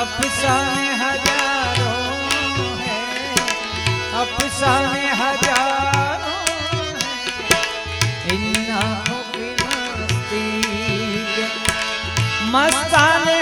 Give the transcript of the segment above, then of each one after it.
અફસાને હજારો અફસાને હજારો ઇન્ના મસ્તાને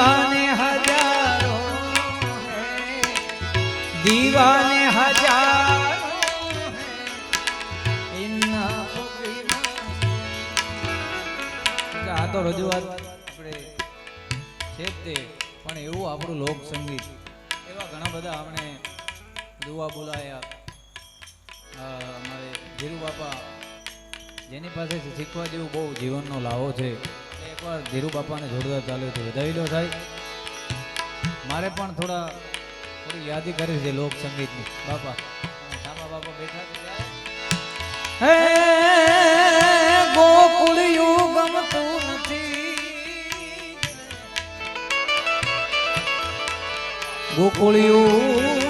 દીવાને હજારો દીવાને હજારો આ તો રજૂઆત આપણે છે તે, પણ એવું આપણું લોક સંગીત એવા ઘણા બધા આપણે દુવા બોલાયા. અમારે ધીરુ બાપા જેની પાસેથી શીખવા જેવું બહુ જીવનનો લાવો છે. એકવાર ધીરુ બાપાને જોરદાર ચાલુ છે વધાવી થાય મારે પણ થોડા થોડી યાદી કરી છે લોક સંગીતની. બાપા. શામા બાપા, બેઠા. હે ગોકુળિયું ગમતું નથી. ગોકુળિયું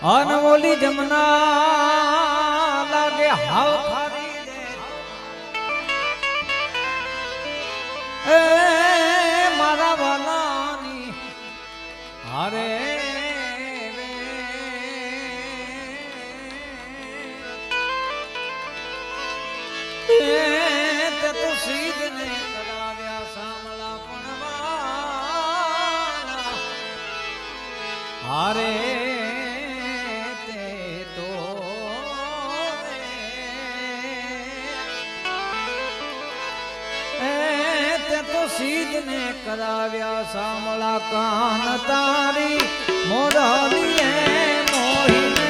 અનમોલી જમના લાગે હાવ ખારી એ મારા વાલાની હારે તો સીધને કરાવ્યા સામલા પણ હારે કરાવ્યા સામળા કાન તારી મોરલીએ મોહીને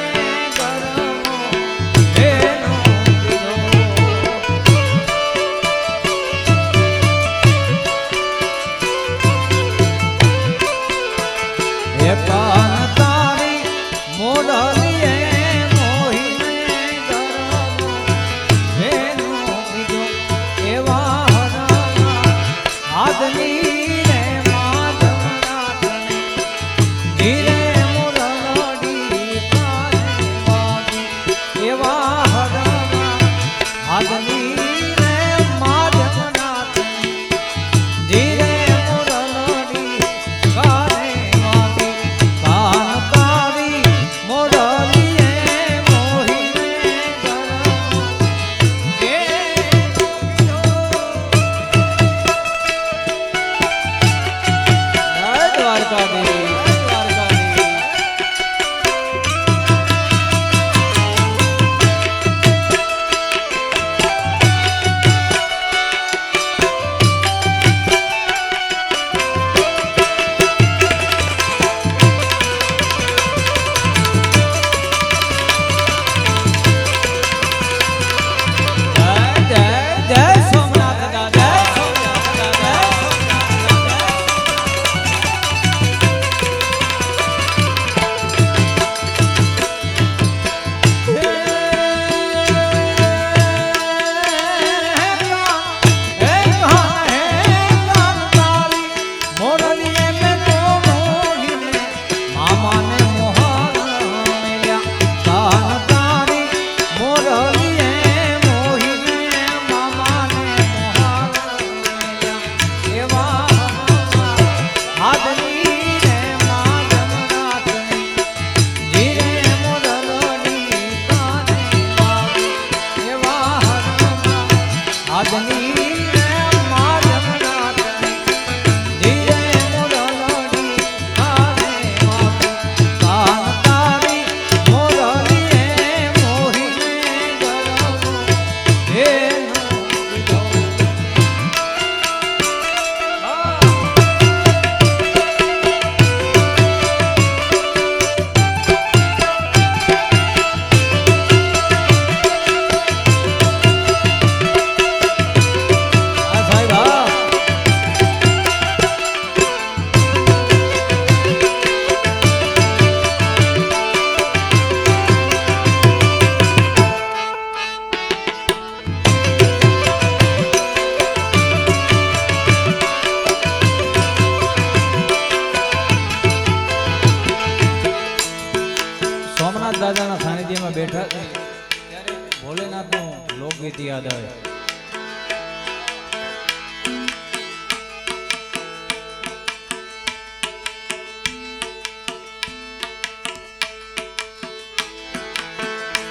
લોકગીત યાદ આવે.